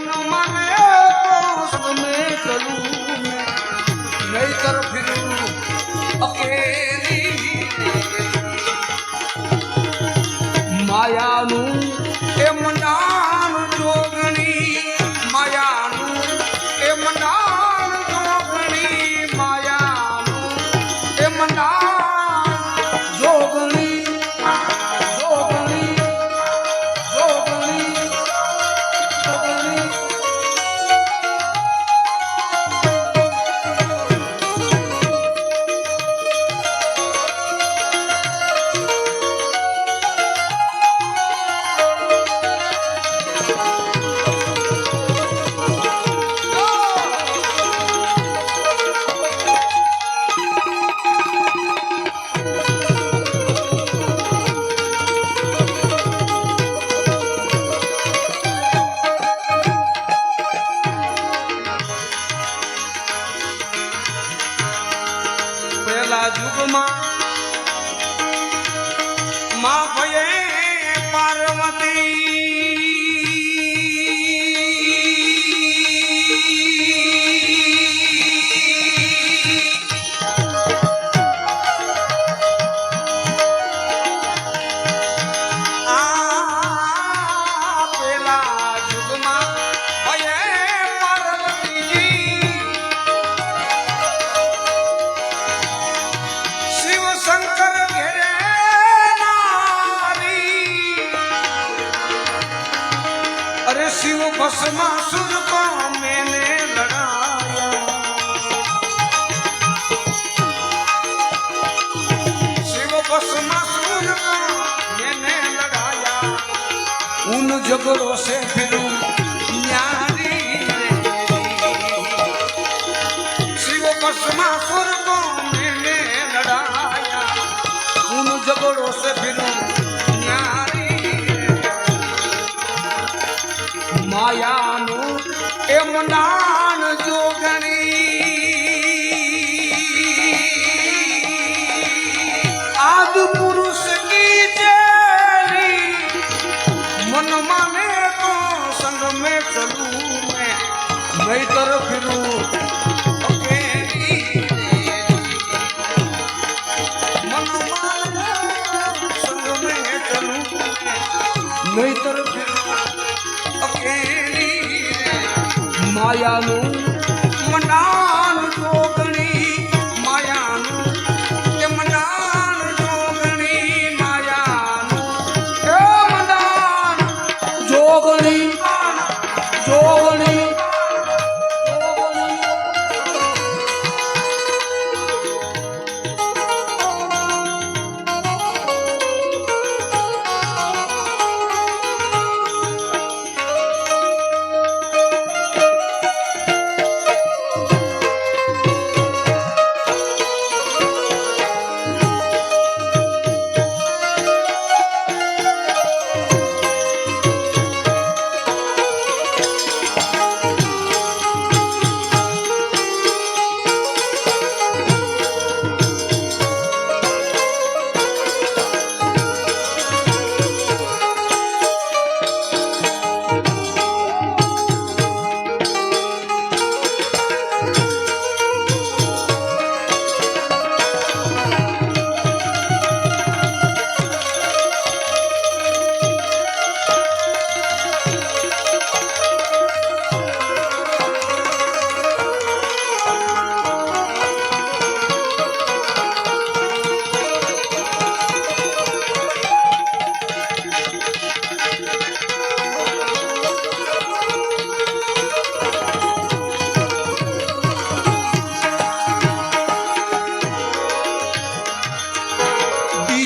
হনুমান ઊન જગરો છે ફેરું ન્યારી શિવ કસમા સ્વર્ગો મેને લડાયા. ઊન જગરો છે ફેરું નહીતર ફિરું. નહીતર માયાનું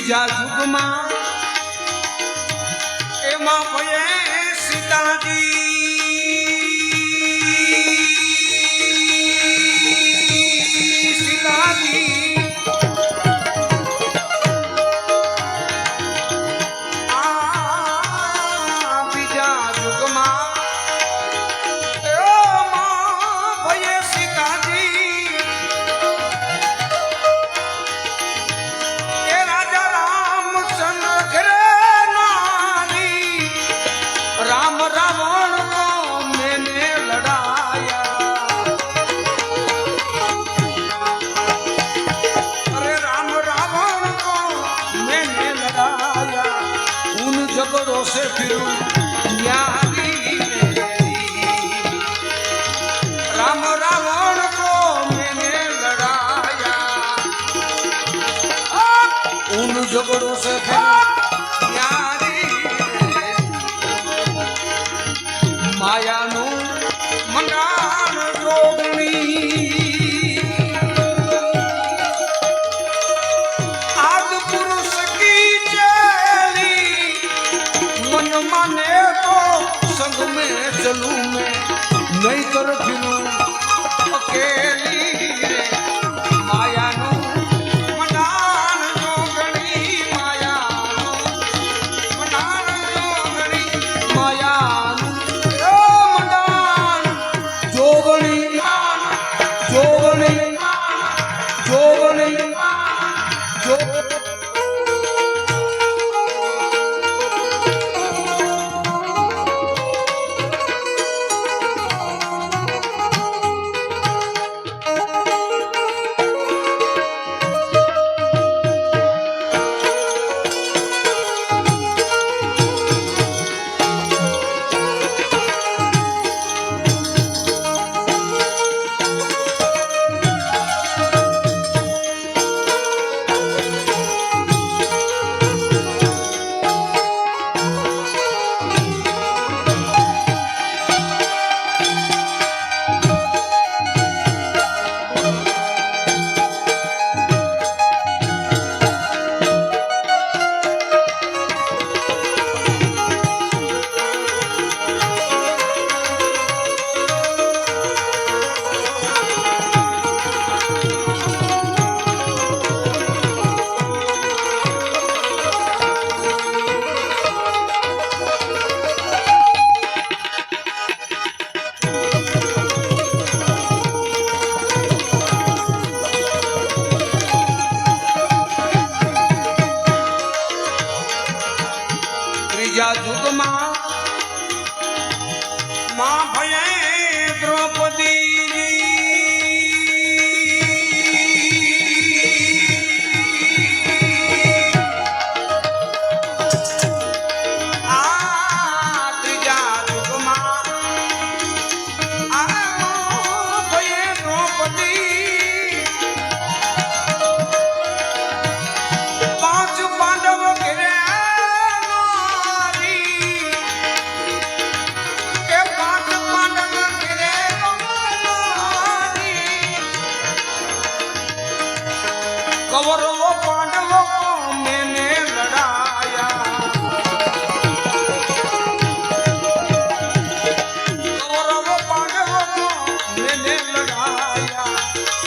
બીજા સુખમાં એમાં ભયે સીતાજી জগরু সেখানে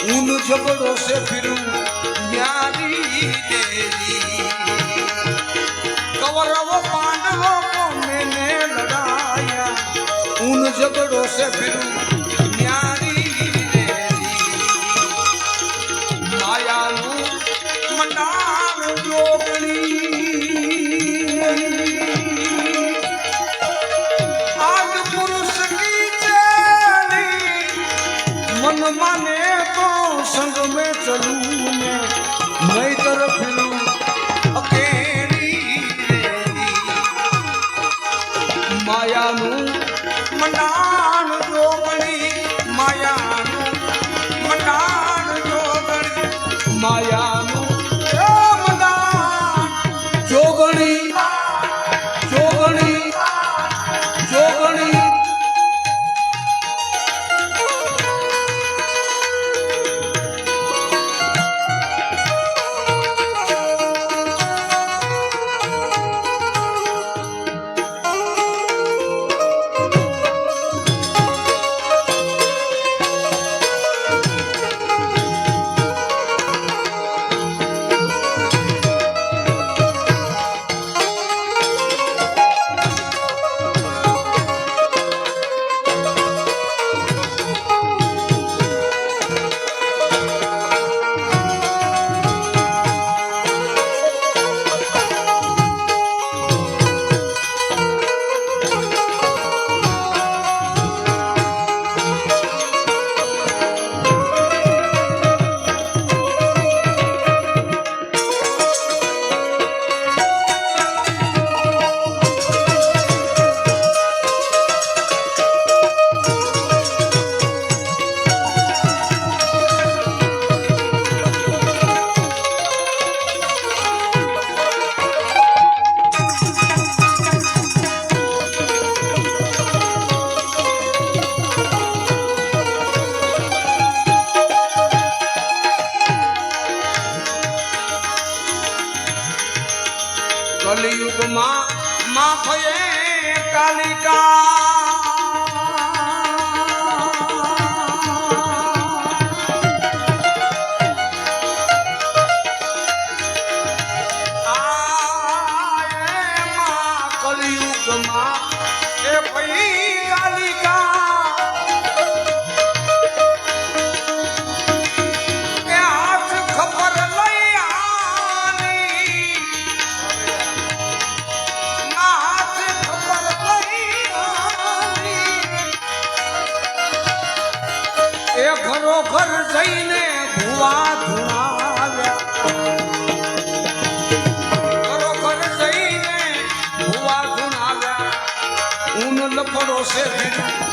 ऊन जबड़ों से फिरूं न्यारी तेरी कौरव पांडवों को मैंने लड़ाया ऊन जबड़ों से फिरूं Hallelujah. ઘર જઈને ભુવા ધુણાવ્યા. લફડો છે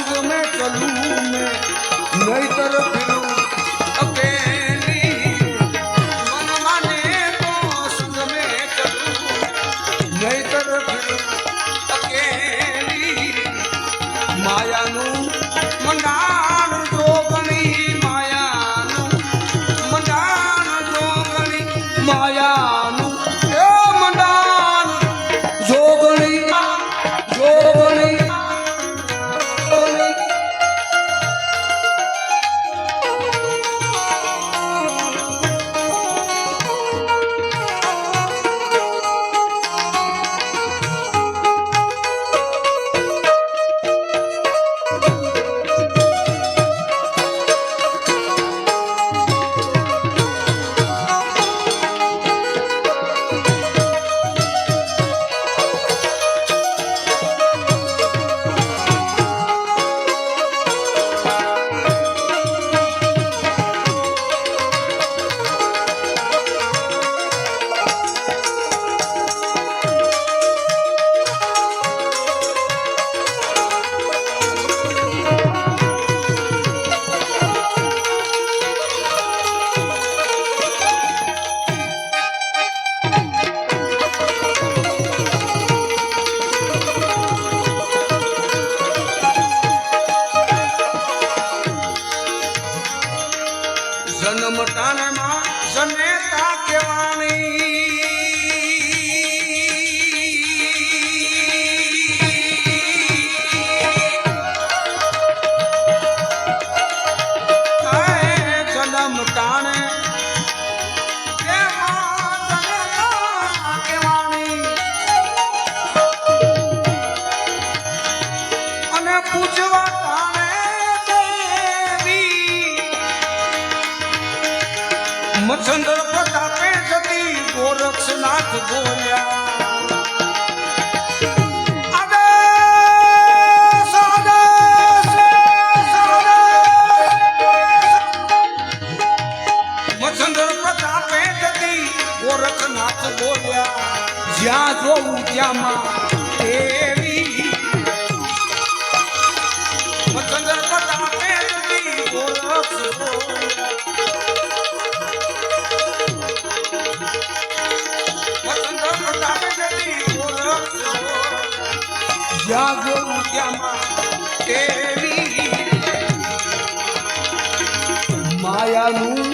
संग में चलू मैं नहीं तरफ फिरूं માયાનું મંડા જ્યાં જોઉં ત્યાં માયાનું